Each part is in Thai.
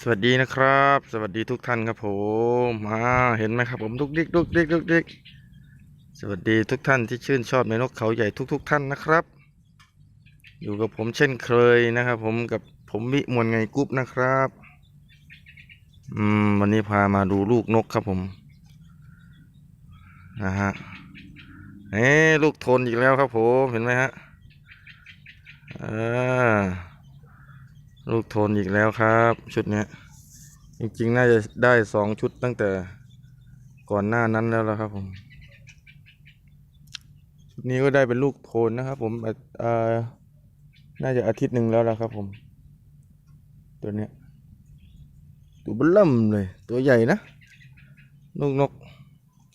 สวัสดีนะครับ สวัสดีทุกท่านครับผมมาเห็นไหมครับผมทุกดิกทุกดิกทุกดิกสวัสดีทุกท่านที่ชื่นชอบในนกเขาใหญ่ทุก ๆ ท่านนะครับ อยู่กับผมเช่นเคยนะครับ ผมกับผมวิมวลไงกุ๊บนะครับ อืมวันนี้พามาดูลูกนกครับผมนะฮะเอ้ลูกทนอีกแล้วครับผมเห็นไหมฮะอ่า ลูกโทนอีกแล้วครับ ชุดนี้จริงๆ น่าจะได้สองชุดตั้งแต่ก่อนหน้านั้นแล้วละครับผม ชุดนี้ก็ได้เป็นลูกโทนนะครับ ผมอะเอ่อน่าจะอาทิตย์หนึ่งแล้วละครับผม ตัวเนี้ยตัวเบล่มเลย ตัวใหญ่นะลูกนก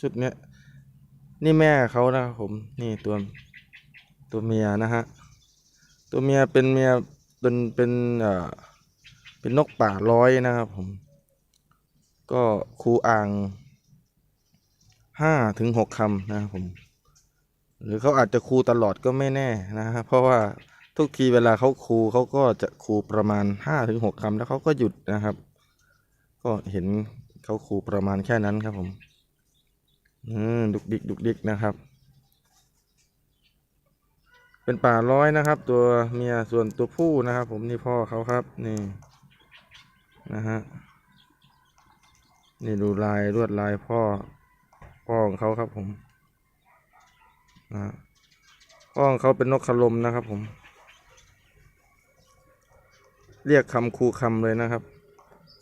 ชุดเนี้ยนี่แม่เขานะครับผมนี่ตัวตัวเมียนะฮะตัวเมียเป็นเมีย เป็นเป็นเอ่อเป็นนกป่าร้อยนะครับผม ก็คูอ่างห้าถึงหกคำนะครับผม หรือเขาอาจจะคูตลอดก็ไม่แน่นะครับเพราะว่าทุกทีเวลาเขาคูเขาก็จะคูประมาณห้าถึงหกคำแล้วเขาก็หยุดนะครับ ก็เห็นเขาคูประมาณแค่นั้นครับผมอืมดุกดิกดุกดิกนะครับ เป็นป่าร้อยนะครับ ตัวเมียส่วนตัวผู้นะครับ ผมนี่พ่อเขาครับ นี่นะฮะนี่ดูลายลวดลายพ่อ พ่อของเขาครับผมนะพ่อของเขาเป็นนกขลมนะครับผม เรียกคำคูคำเลยนะครับ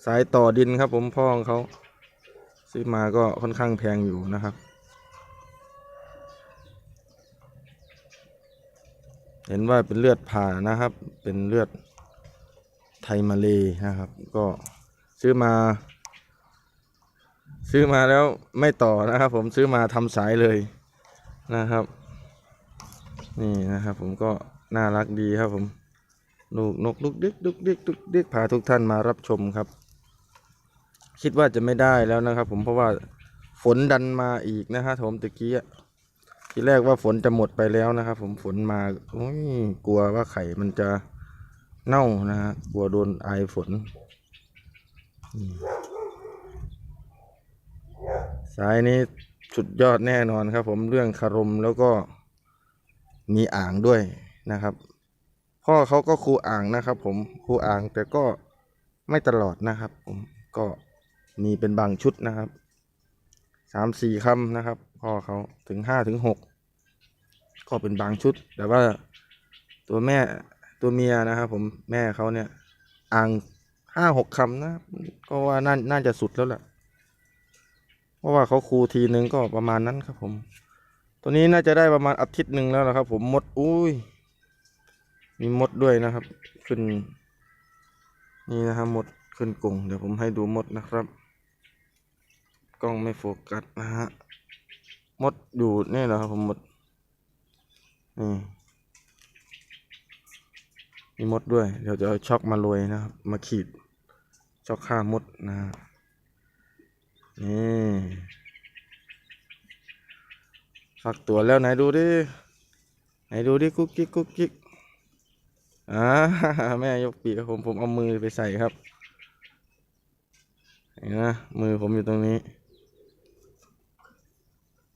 สายต่อดินครับผมพ่อของเขาซื้อมาก็ค่อนข้างแพงอยู่นะครับ เห็นว่าเป็นเลือดผ่านะครับ เป็นเลือดไทยมาเลยนะครับ ก็ซื้อมา ซื้อมาแล้วไม่ต่อนะครับ ผมซื้อมาทำสายเลยนะครับ นี่นะครับ ผมก็น่ารักดีครับผมลูกนกลุกดิกลุกดิกลุกดิกพาทุกท่านมารับชมครับ คิดว่าจะไม่ได้แล้วนะครับ ผมเพราะว่าฝนดันมาอีกนะฮะผมตะกี้ ทีแรกว่าฝนจะหมดไปแล้วนะครับ ผมฝนมาโอ้ยกลัวว่าไข่มันจะเน่านะฮะกลัวโดนไอฝนสายนี้สุดยอดแน่นอนครับ ผมเรื่องคารมแล้วก็มีอ่างด้วยนะครับ พ่อเขาก็ครูอ่างนะครับ ผมครูอ่างแต่ก็ไม่ตลอดนะครับ ผมก็มีเป็นบางชุดนะครับสามสี่คำนะครับ พ่อเขาถึงห้าถึงหกก็เป็นบางชุด แต่ว่าตัวแม่ตัวเมียนะครับผมแม่เขาเนี่ยอ่างห้าหกคำนะก็ว่าน่าน่าจะสุดแล้วแหละเพราะว่าเขาครูทีนึงก็ประมาณนั้นครับผม ตัวนี้น่าจะได้ประมาณอาทิตย์หนึ่งแล้วนะครับ ผมมดอุ้ย มีมดด้วยนะครับ ขึ้น นี่นะครับมดขึ้นกงเดี๋ยวผมให้ดูมดนะครับ กล้องไม่โฟกัสนะฮะ มดอยู่นี่เหรอครับผมมดนี่มีมดด้วย เดี๋ยวจะเอาช็อกมาโรยนะครับ มาขีดช็อกฆ่ามดนะฮะนี่ฟักตัวแล้วไหนดูดิไหนดูดิกุ๊กกิ๊กกุ๊กกิ๊กอ่าแม่ยกปีกผมผมเอามือไปใส่ครับเห็นนะมือผมอยู่ตรงนี้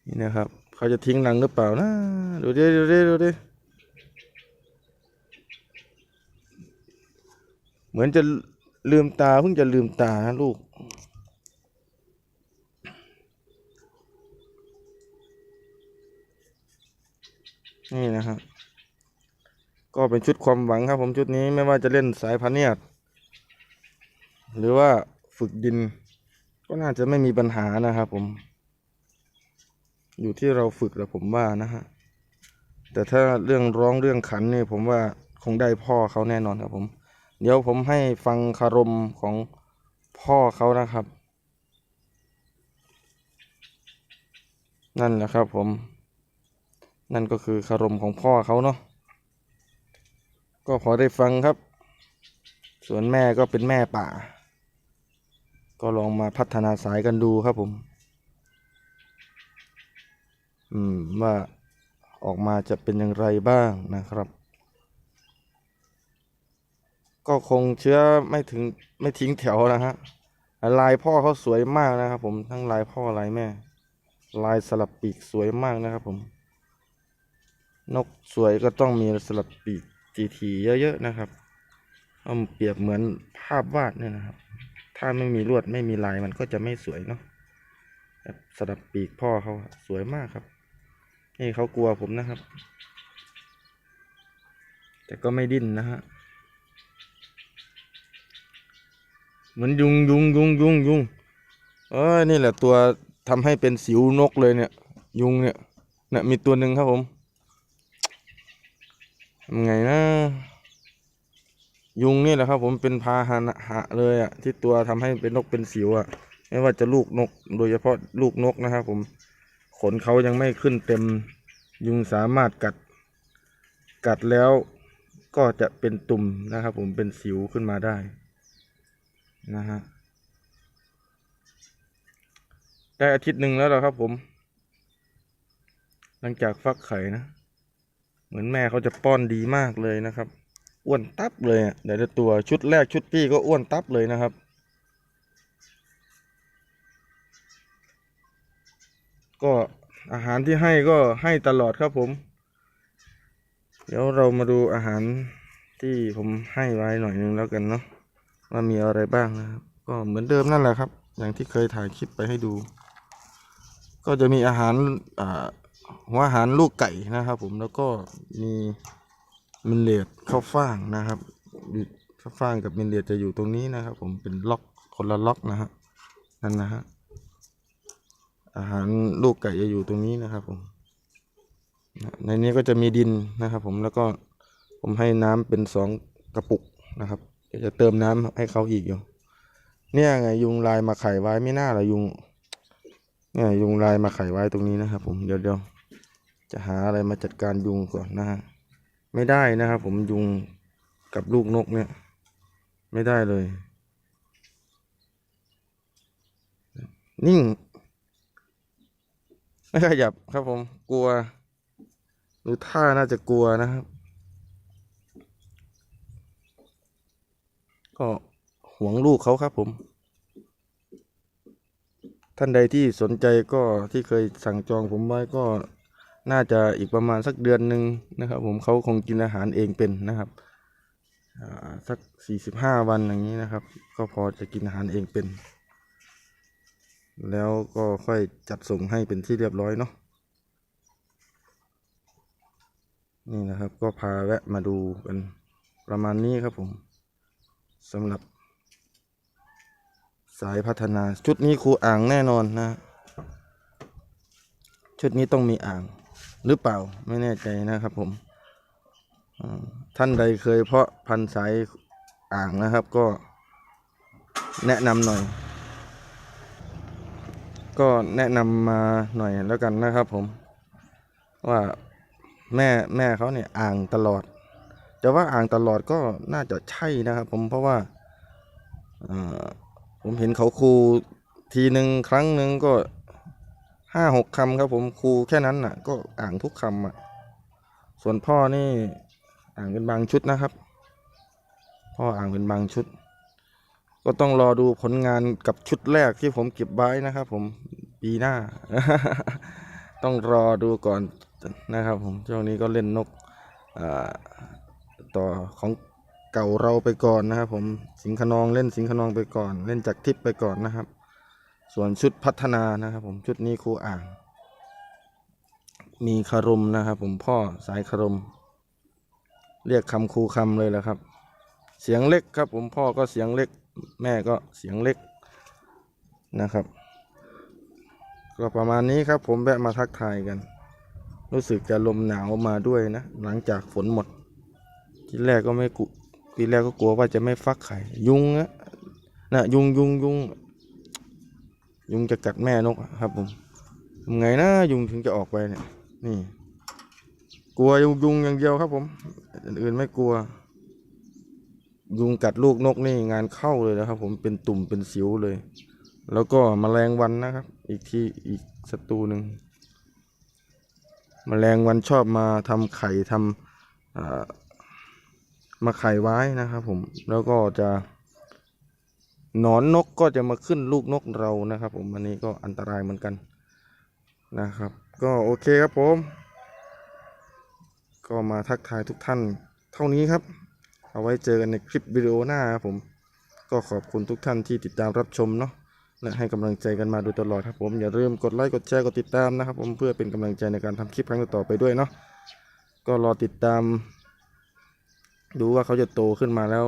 นี่นะครับ เขาจะทิ้งรังหรือเปล่านะ ดูดิ ดูดิ ดูดิ เหมือนจะลืมตาเพิ่งจะลืมตานะลูก นี่นะครับ ก็เป็นชุดความหวังครับผมชุดนี้ไม่ว่าจะเล่นสายพาเนียดหรือว่าฝึกดิน ก็น่าจะไม่มีปัญหานะครับผม อยู่ที่เราฝึกแหละผมว่านะฮะ แต่ถ้าเรื่องร้องเรื่องขันนี่ผมว่าคงได้พ่อเขาแน่นอนครับผม เดี๋ยวผมให้ฟังคารมของพ่อเขานะครับ นั่นแหละครับผม นั่นก็คือคารมของพ่อเขาเนาะ ก็พอได้ฟังครับ ส่วนแม่ก็เป็นแม่ป่า ก็ลองมาพัฒนาสายกันดูครับผม อืมว่าออกมาจะเป็นอย่างไรบ้างนะครับ ก็คงเชื้อไม่ถึงไม่ทิ้งแถวนะฮะลายพ่อเขาสวยมากนะครับ ผมทั้งลายพ่อลายแม่ ลายสลับปีกสวยมากนะครับ ผม นกสวยก็ต้องมีสลับปีกทีๆเยอะๆนะครับเอามเปรียบเหมือนภาพวาดเนี่ยนะครับ ถ้าไม่มีลวดไม่มีลายมันก็จะไม่สวยเนาะสลับปีกพ่อเขาสวยมากครับ นี่เขากลัวผมนะครับ แต่ก็ไม่ดิ้นนะฮะ เหมือนยุงยุงยุงยุงยุงเออนี่แหละตัวทำให้เป็นสิวนกเลยเนี่ย ยุงเนี่ยเนี่ยมีตัวหนึ่งครับผมทำไงนะยุงนี่แหละครับ ผมเป็นพาหนะหะเลยอะที่ตัวทำให้เป็นนกเป็นสิวอะไม่ว่าจะลูกนก โดยเฉพาะลูกนกนะครับผม ขนเขายังไม่ขึ้นเต็มยุงสามารถกัด กัดแล้วก็จะเป็นตุ่มนะครับ ผมเป็นสิวขึ้นมาได้นะฮะได้อาทิตย์หนึ่งแล้วเหรอครับผม หลังจากฟักไข่นะ เหมือนแม่เขาจะป้อนดีมากเลยนะครับ อ้วนตับเลยอะเดี๋ยวตัวชุดแรกชุดพี่ก็อ้วนตับเลยนะครับ ก็อาหารที่ให้ก็ให้ตลอดครับผม เดี๋ยวเรามาดูอาหารที่ผมให้ไว้หน่อยนึงแล้วกันเนาะว่ามีอะไรบ้างนะครับ ก็เหมือนเดิมนั่นแหละครับ อย่างที่เคยถ่ายคลิปไปให้ดู ก็จะมีอาหารอ่าหัวอาหารลูกไก่นะครับผมแล้วก็มีมิลเลดข้าวฟ่างนะครับข้าวฟ่างกับมิลเลดจะอยู่ตรงนี้นะครับ ผมเป็นล็อกคนละล็อกนะฮะนั่นนะฮะ อาหารลูกไก่จะอยู่ตรงนี้นะครับผมในนี้ก็จะมีดินนะครับ ผมแล้วก็ผมให้น้ำเป็นสองกระปุกนะครับเดี๋ยวจะเติมน้ำให้เขาอีกอยู่ เนี่ยไงยุงลายมาไข่ไว้ไม่น่าหรอยุง เนี่ยยุงลายมาไข่ไว้ตรงนี้นะครับ ผมเดี๋ยวเดี๋ยวจะหาอะไรมาจัดการยุงก่อนนะฮะไม่ได้นะครับ ผมยุงกับลูกนกเนี่ย ไม่ได้เลย นิ่ง ไม่ขยับครับผมกลัวดูท่าน่าจะกลัวนะครับ ก็หวงลูกเขาครับผม ท่านใดที่สนใจก็ที่เคยสั่งจองผมไว้ก็น่าจะอีกประมาณสักเดือนหนึ่งนะครับ ผมเขาคงกินอาหารเองเป็นนะครับสักสี่สิบห้าวันอย่างนี้นะครับ ก็พอจะกินอาหารเองเป็น แล้วก็ค่อยจัดส่งให้เป็นที่เรียบร้อยเนาะนี่นะครับก็พาแวะมาดูกันประมาณนี้ครับผมสำหรับ สายพัฒนาชุดนี้ครูอ่างแน่นอนนะ ชุดนี้ต้องมีอ่างหรือเปล่าไม่แน่ใจนะครับผมท่านใดเคยเพาะพันธุ์สายอ่างนะครับก็แนะนำหน่อย ก็แนะนำมาหน่อยแล้วกันนะครับผม ว่าแม่แม่เขาเนี่ยอ่างตลอดแต่ว่าอ่างตลอดก็น่าจะใช่นะครับผมเพราะว่าผมเห็นเขาครูทีหนึ่งครั้งหนึ่งก็ห้าหกคำครับผมครูแค่นั้นน่ะ ก็อ่างทุกคำอะ ส่วนพ่อนี่อ่างเป็นบางชุดนะครับ พ่ออ่างเป็นบางชุด ก็ต้องรอดูผลงานกับชุดแรกที่ผมเก็บไว้นะครับผมปีหน้า ต้องรอดูก่อนนะครับผมช่วงนี้ก็เล่นนกต่อของเก่าเราไปก่อนนะครับผมสิงขนองเล่นสิงขนองไปก่อน เล่นจากทิพย์ไปก่อนนะครับ ส่วนชุดพัฒนานะครับผมชุดนี้ครูอ่าง มีคารมนะครับผมพ่อสายคารม เรียกคำครูคำเลยแหละครับ เสียงเล็กครับผมพ่อก็เสียงเล็ก แม่ก็เสียงเล็กนะครับ ก็ประมาณนี้ครับผมแวะมาทักทายกัน รู้สึกจะลมหนาวมาด้วยนะ หลังจากฝนหมด ทีแรกก็ไม่กุทีแรกก็กลัวว่าจะไม่ฟักไข่ ยุงนะนะยุงยุงยุงยุงจะกัดแม่นกครับผมทำไงนะยุงถึงจะออกไปเนี่ยนี่ กลัวยุงยุงอย่างเดียวครับผมอื่นไม่กลัว ยุงกัดลูกนกนี่งานเข้าเลยนะครับ ผมเป็นตุ่มเป็นสิวเลย แล้วก็มแมลงวันนะครับ อีกที่อีกศัตรูหนึ่งมแมลงวันชอบมาทำไข่ทำอ่ามาไข่ไว้นะครับ ผมแล้วก็จะหนอนนกก็จะมาขึ้นลูกนกเรานะครับ ผมอันนี้ก็อันตรายเหมือนกันนะครับ ก็โอเคครับผม ก็มาทักทายทุกท่านเท่านี้ครับ เอาไว้เจอกันในคลิปวิดีโอหน้าครับผม ก็ขอบคุณทุกท่านที่ติดตามรับชมเนาะและให้กำลังใจกันมาโดยตลอดครับผม อย่าลืมกดไลค์กดแชร์กดติดตามนะครับผมเพื่อเป็นกำลังใจในการทำคลิปครั้งต่อไปด้วยเนาะก็รอติดตาม ดูว่าเขาจะโตขึ้นมาแล้ว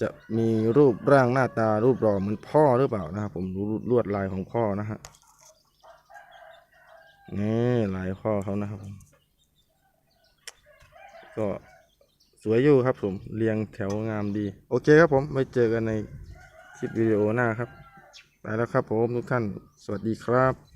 จะมีรูปร่างหน้าตารูปหล่อเหมือนพ่อหรือเปล่านะครับผมดูลวดลายของพ่อนะฮะนี่ลายพ่อเขานะครับผมก็ สวยอยู่ครับผมเรียงแถวงามดี โอเคครับผมไว้เจอกันในคลิปวิดีโอหน้าครับไปแล้วครับผมทุกท่าน สวัสดีครับ